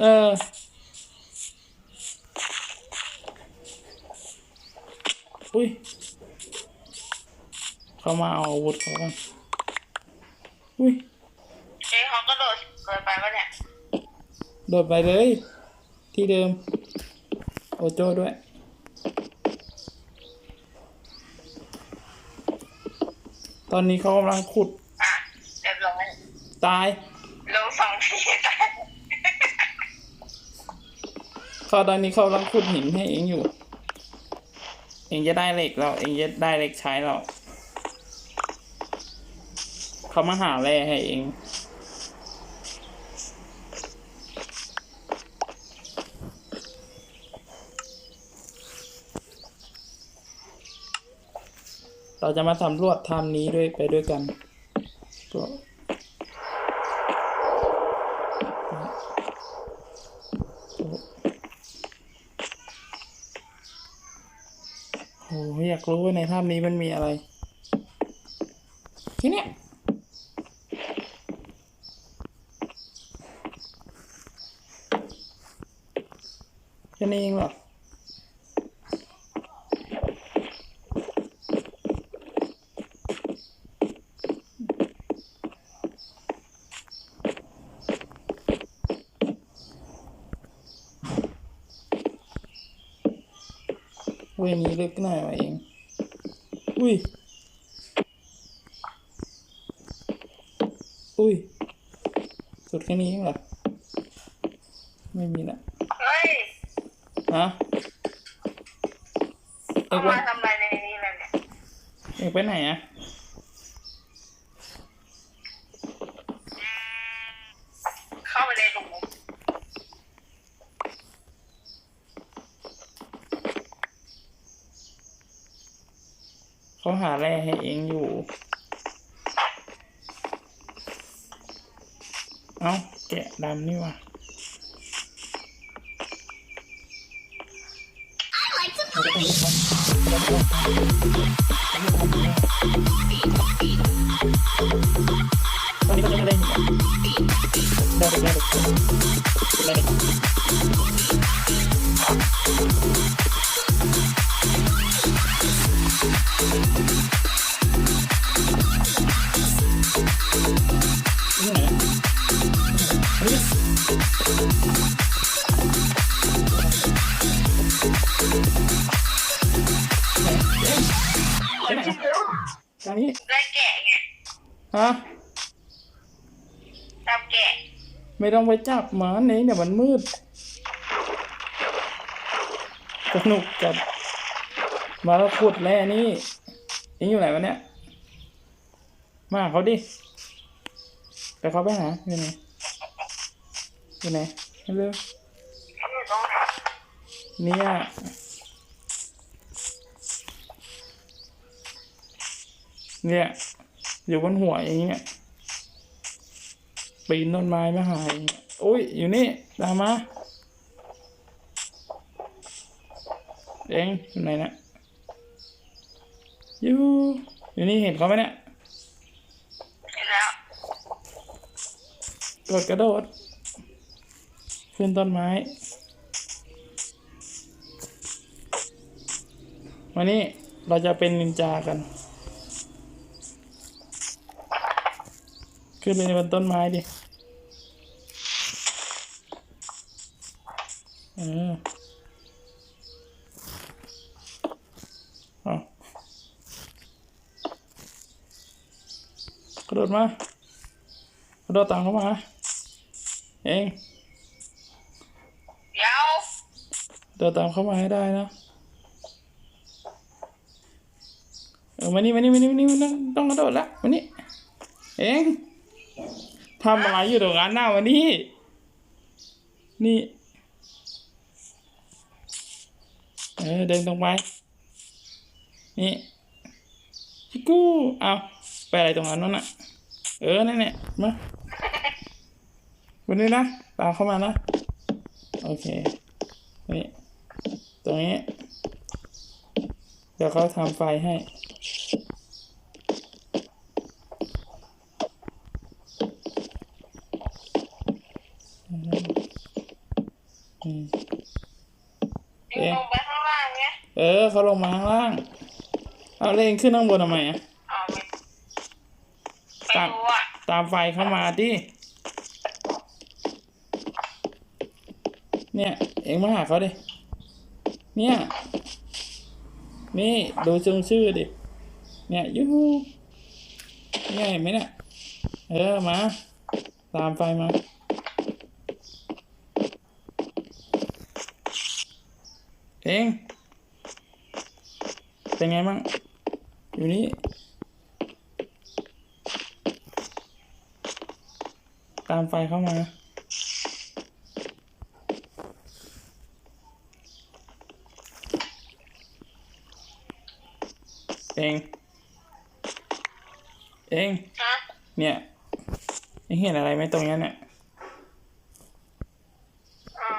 เออ อุ้ย เขามาเอาอาวุธเขากันอุ้ยเจ๊เขาก็โดดเกินไปปะเนี่ย โดดไปเลย ที่เดิม โอโจ้ด้วย ตอนนี้เขากำลังขุด อะเรียบร้อย ตาย ลงสองที เขาตอนนี้เขากำลังขุดหินให้เองอยู่ เองจะได้เหล็กแล้วเองจะได้เหล็กใช้แล้วเขามาหาแร่ให้เองเราจะมาสำรวจถ้ำนี้ด้วยไปด้วยกัน ก็ โอ้อยากรู้ว่าในถ้ำนี้มันมีอะไร ที่เนี้ยแค่นี้เองเหรอ เว้ยนี้ลึกหน่อยวะเอง อุ้ย อุ้ย สุดแค่นี้เองเหรอ ไม่มีละเฮ้ยฮะเอเขากไปมาทำอะไรในนี้เลยเนี่ย เอกไปไหนอะ เข้าไปในหลุม เขา หาแร่ให้เองอยู่ เอ้าแกะดำนี่ว่ะตอนนี้ก็จะไม่ได้เห็นได้ได้ได้ได้นี่ไหน อันนี้ไหนเอ๊ะไปไหนทางนี้ได้แกะไงฮะจับแกะ ไม่ต้องไปจับหมาเนี่ยเดี๋ยวมันมืด สนุกจัดมาแล้วขุดแร่นี่เองอยู่ไหนวะเนี่ยมาเขาดิไปเขาไปหาอยู่ไหนอยู่ไหนเร็วเขาอยู่ตรงไหนเนี่ยเนี่ยอยู่บนหัวอย่างเงี้ยปีนต้นไม้ไมาหาย่างเงี้ยโอ้ยอยู่นี่ตามมา เองอยู่ไหนนะอยู่อยู่นี่เห็นเขาไหมเนี่ยเห็นแล้วกดกระโดด ขึ้นต้นไม้ วันนี้เราจะเป็นนินจากัน ขึ้นไปบนต้นไม้ดิ เออเอา กระโดดมากระโดดตามเข้ามา เองเดี๋ยวเดินตามเข้ามาให้ได้นะเออมานี่มานี่มานี่มานี่มานี่ต้องกระโดดละมานี่เองทำอะไรอยู่ตรงนั้นหน้ามานี่นี่ เออเดินตรงไป นี่ชิกูเอา ไปอะไรตรงนั้นนั่นน่ะ เออนั่นแหละมาวันนี้นะ ตามเข้ามานะ โอเค นี่ ตรงนี้ เดี๋ยวเขาทำไฟให้อืมเองลงไปข้างล่างเนี่ย เออเขาลงมาข้างล่าง เอาเลนขึ้นข้างบนทำไมอะ อ๋อไม่ไม่รู้อะ ตามไฟเข้ามาดิ เนี่ย เองมาหาเขาดิ เนี่ย นี่ดูชื่อชื่อดิ เนี่ยยูฮูเนี่ยไหมเนี่ย เออ มา ตามไฟมาเองเป็นไงบ้างอยู่นี่ ตามไฟเข้ามาเองเองฮะเนี่ยเองเห็นอะไรไหมตรงเนี้ยเนี่ยอ๋อ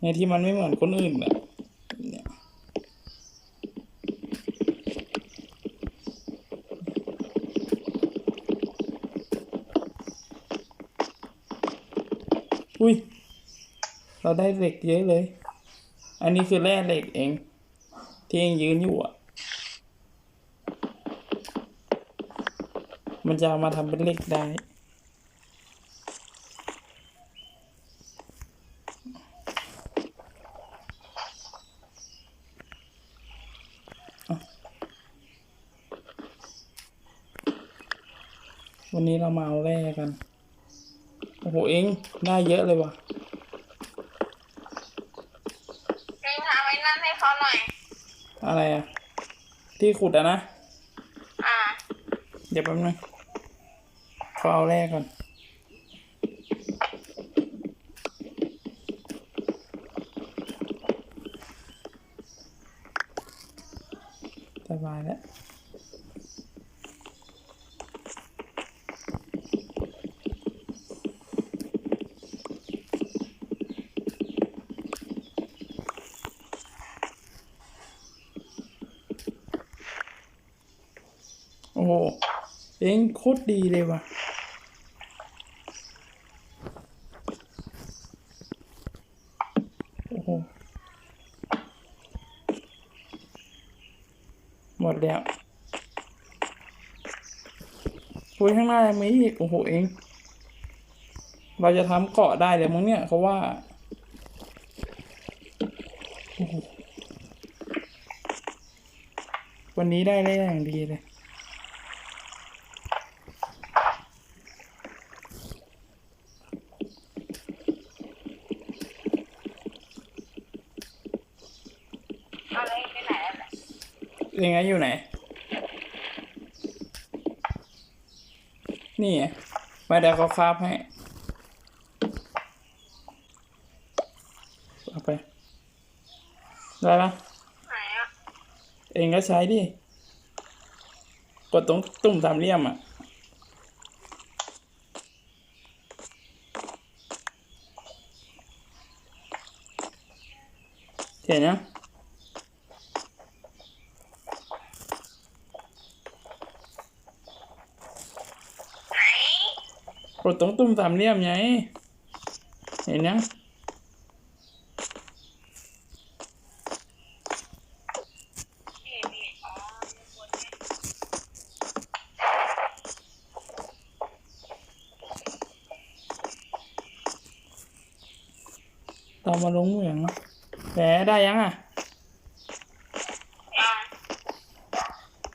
เนี่ยที่มันไม่เหมือนคนอื่นอะเนี่ย อุ้ย เราได้เหล็กเยอะเลย อันนี้คือแร่เหล็กเอง ที่เองยืนอยู่อะ มันจะเอามาทำเป็นเหล็กได้วันนี้เรามาเอาแร่กัน โอ้โหเองได้เยอะเลยว่ะเองทำไอ้นั่นให้เขาหน่อย อะไรอะ ที่ขุดอะนะ อ่า เดี๋ยวแป๊บนึงเขาเอาแร่ก่อน โอ้โห เองโคตรดีเลยว่ะ โอ้โห หมดแล้วคุยข้างหน้ายังมีอีกโอ้โห เอง เราจะทำเกาะได้เลยมั้งเนี่ยเขาว่าโอ้โหวันนี้ได้ได้อย่างดีเลย เอาเลยไปไหนแล้วเนี่ย ยังไงอยู่ไหน นี่ไงมาเดี๋ยวเขาคาบให้เอาไป ได้ปะไหนอะเองก็ใช้ดิ กดตรงตุ่มสามเหลี่ยมอะเห็นยัง ไหน ก ดตรงตุ่มสามเหลี่ยมไงเห็นยังนี่นี่อ๋อมีคนเนี่ยตามมาลงเหมืองแหมได้ยังอะอ่า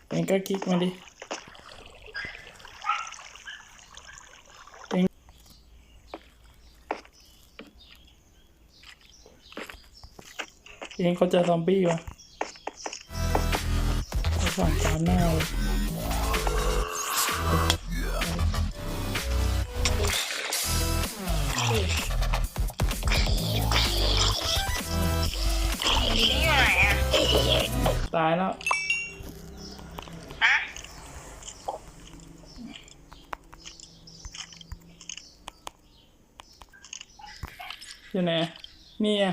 เองก็คลิกมาดิ เอง เองเขาจอซอมบี้วะเขาสั่งตามหน้าเลยตายแล้วอยู่ไหนนี่ไง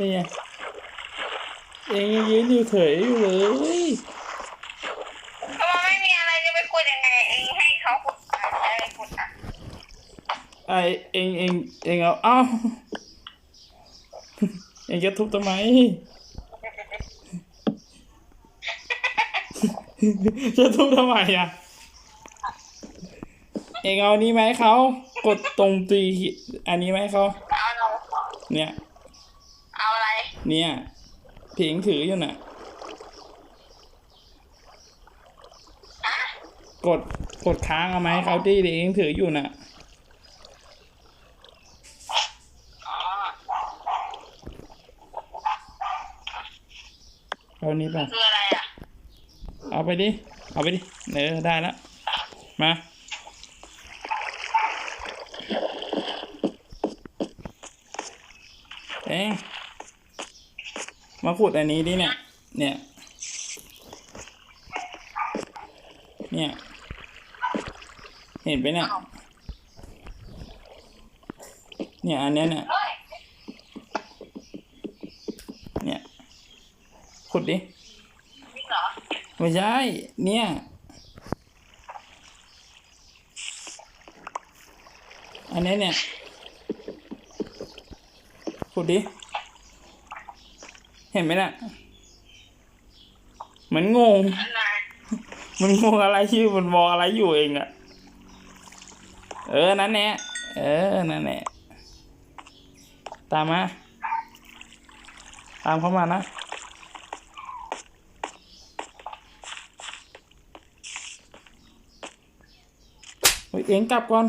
นี่ไงเองยังยืนอยู่เฉยอยู่เลยก็มันไม่มีอะไรจะไปไปขุดยังไงเองให้เขาขุดอะอะไรขุดอะไอเองเองเองเอาเอ้าเองจะทุบทำไมจะทุบทำไมอะ เองเอานี้ไหมาให้เขากดตรงตีอันนี้ไหมาให้เขาเอาเราเนี่ย เอาอะไร เนี่ยเพียงถืออยู่น่ะอะ กดกดค้างเอาไหมาให้เขาที่เด็กเองถืออยู่น่ะอ๋อเอานี้ไปคืออะไรอะ เอาไปดิ เอาไปดิเออได้แล้ว มา เอ๊ะ มาขุดอันนี้ดิเนี่ย เนี่ย เนี่ย เห็นไปเนี่ย เนี่ยอันเนี้ยเนี่ยเฮ้ยเนี่ย ขุดดิจริงเหรอไม่ใช่ เนี่ย อันนี้เนี่ย ขุดดิ เห็นไหมน่ะเหมือนงงอันไหนมันงงอะไรชื่อมันมองอะไรอยู่เองอะเออ นั่นแหละเออ นั่นแหละตามมา ตามเข้ามานะเฮ้ยเองกลับก่อน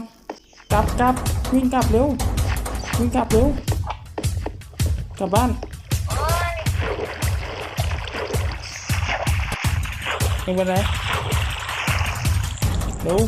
กลับกลับวิ่งกลับเร็ว วิ่งกลับเร็ว กลับบ้าน เองเป็นไรเร็ว